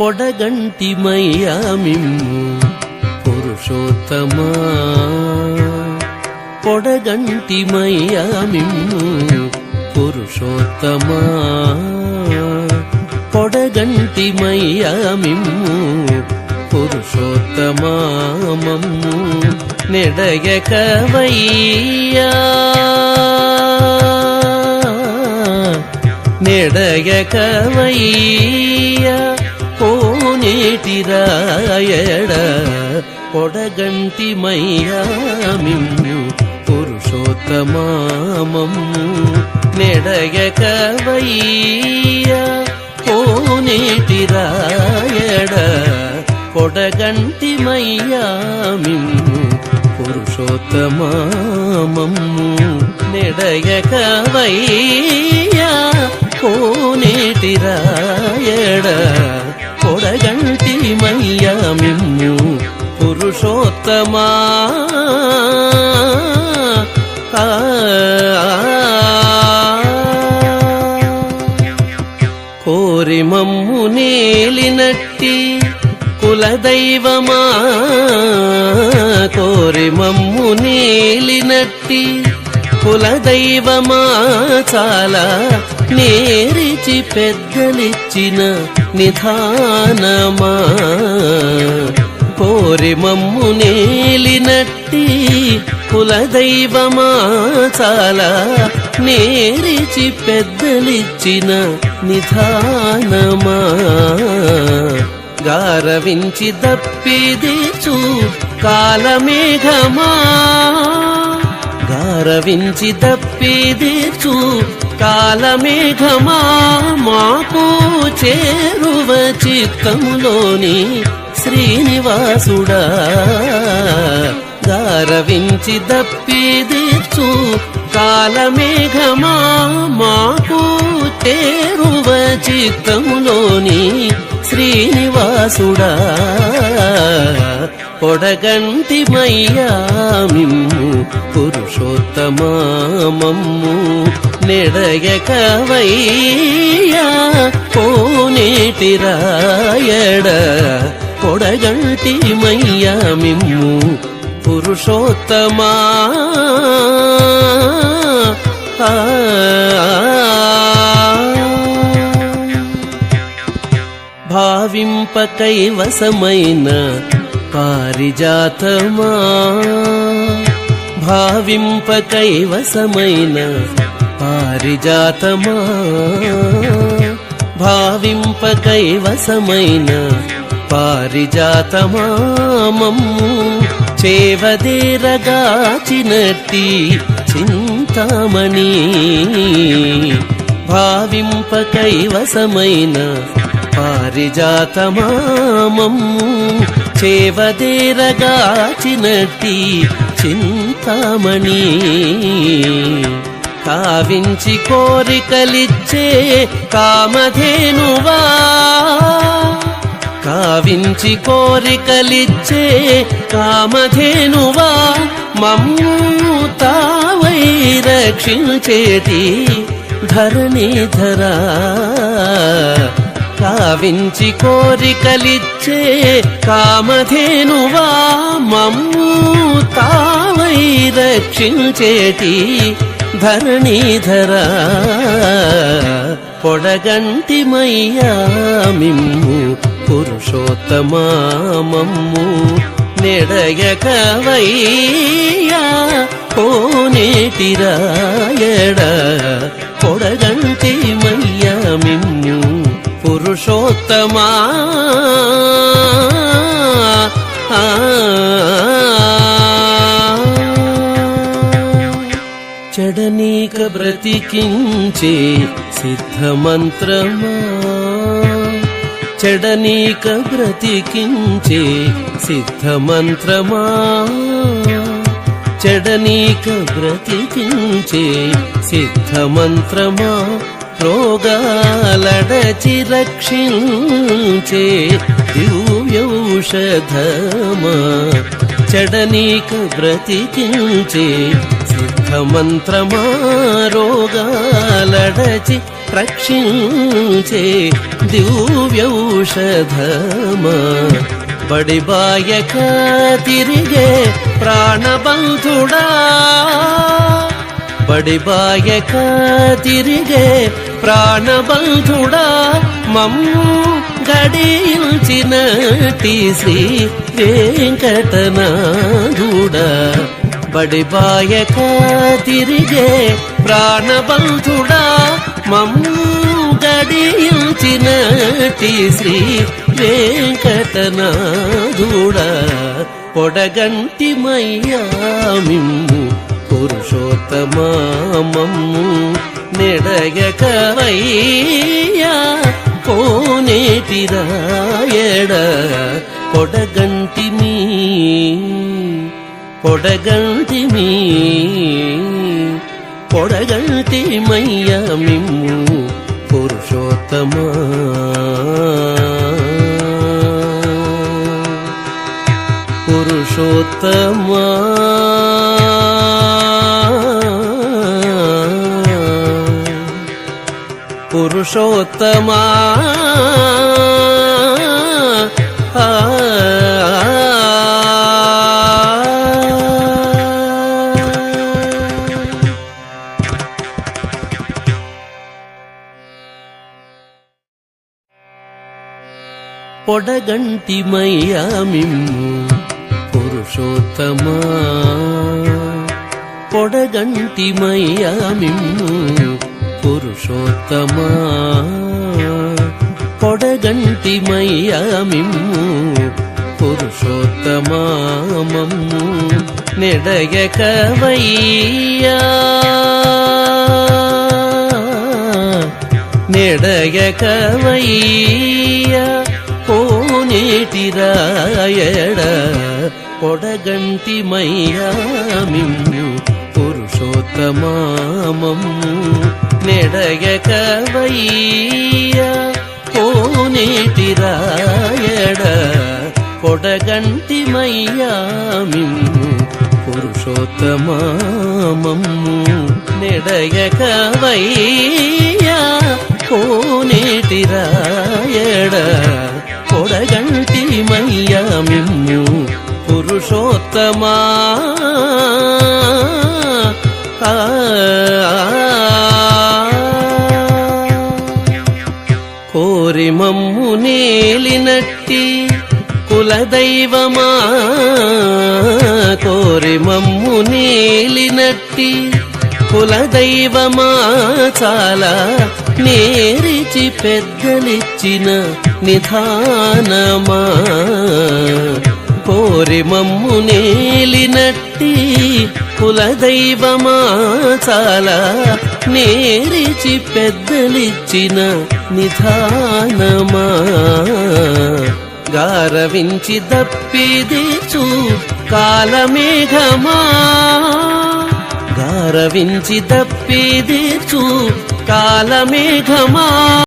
పొడగంటిమయ్యా మిమ్ము పురుషోత్తమా? పొడగంటిమయ్యా మిమ్ము పురుషోత్తమా? పొడగంటిమయ్యా మిమ్ము పురుషోత్తమా మమ్ము. నెడయకవయ్యా నెడయకవయ్యా కోనేటిరాయడ పొడగంటి మయ్యామిమ్ము పురుషోత్తమామమ్ము నెడయకవయ్యా కోనేటి రాయడ పొడగంటి మయ్యామిమ్ము పురుషోత్తమామమ్ము నెడయకవయ్యా కోనేటి రాయడ పొడగంటి మయ్యామిమ్ము పురుషోత్తమా? ఆ. కోరి మమ్ము నేలినట్టి కులదైవమా? కోరి మమ్ము నేలినట్టి కులదైవమా చాలా? నేరిచి పెద్దలిచ్చిన నిధానమా? కోరి మమ్ము నేలినట్టి కులదైవమా చాలా? నేరిచి పెద్దలిచ్చిన నిధానమా? గారవించి దప్పిదిచు కాలమేఘమా? గారవించి దప్పిదిచు కాలమేఘమా మాకు చేరువ చిత్తములోని శ్రీనివాసుడా. గారవించి దప్పిదిచు కాలమేఘమా మాకు చేరువ చిత్తములోని శ్రీనివాసుడా. పొడగంటి మయ్యామిమ్ము పురుషోత్తమామమ్ము నిడయకవయ్యా పోనేటి రాయడ పొడగంటి మయ్యామిమ్ము పురుషోత్తమా? ఆ. భావింప కైవసమైన పారిజాతమా? భావింప కైవసమైన పారిజాతమా? భావింప కైవసమైన పారిజాతమా? మమ్ము చేవదేరగాచినట్టి చింతామణి. భావింప కైవసమైన పారిజాతమామమ్ము చేవదేరగాచినట్టి చింతామణి. కావించి కోరికలిచ్చే కామధేనువా? కావించి కోరికలిచ్చే కామధేనువా? మమ్ము తావై రక్షించేటి ధరణి ధరా. కావించి కోరికలిచ్చే కామధేనువా మమ్ము తావై రక్షించేటి ధరణీధర పొడగంటి మయ్యామిమ్ము పురుషోత్తమామమ్ము నెడయకవయ్యా కోనేటి రాయడ పోనేటిరాయడా పురుషోత్తమా. ఆ. చెడనీక బ్రతికించే సిద్ధమంత్రమా? చెడనీక బ్రతికించే సిద్ధమంత్రమా? చెడనీక బ్రతికించే సిద్ధమంత్రమా? రోగాలడచి రక్షించే దివ్యౌషధమా చడనీక బ్రతికించే సిద్ధమంత్రమా రోగాలడచి రక్షించే దివ్యౌషధమా బడిబాయక తిరిగే ప్రాణబంధుడా బడిబాయక తిరిగే ప్రాణబంధుడా మమ్ము గడించిన శ్రీ వెంకటనాథుడా. బడిబాయక తిరిగే ప్రాణబంధుడా మమ్ము గడించిన శ్రీ వెంకటనాథుడా. పొడగంటి పురుషోత్తమా మమ్ము నెడయకవయ్యా కోనేటి రాయడ పొడగంటి మీ పొడగంటి మీ పొడగంటి మయ్యామిమ్ము పురుషోత్తమా పురుషోత్తమా పురుషోత్తమా ఆ. పొడగంటి మయ్యామిమ్ము పురుషోత్తమా పొడగంటి మయ్యామిమ్ము పురుషోత్తమా? పొడగంటి మయ్యామిమ్ము పురుషోత్తమామమ్ము నిడయకవయ్యా నిడయకవయ్యా పోనేటి రాయడ పొడగంటి మయ్యామిమ్ము పురుషోత్తమామమ్ము నెడయకవయ్యా కోనేటి రాయడ పొడగంటి మయ్యామిమ్ము పురుషోత్తమామమ్ము నెడయకవయ్యా కోనేటి రాయడ పొడగంటి మయ్యామిమ్ము పురుషోత్తమా ఆ. కోరి మమ్ము నేలినట్టి కులదైవమా? కోరి మమ్ము నేలినట్టి కులదైవమా? చాలా నేరిచి పెద్దలిచ్చిన నిధానమా? పోరి మమ్ము నేలినట్టి కులదైవమా చాలా నేరిచి పెద్దలిచ్చిన నిధానమా. గారవించి దప్పిదిచు కాలమేఘమా. గారవించి దప్పిదిచు కాలమేఘమా.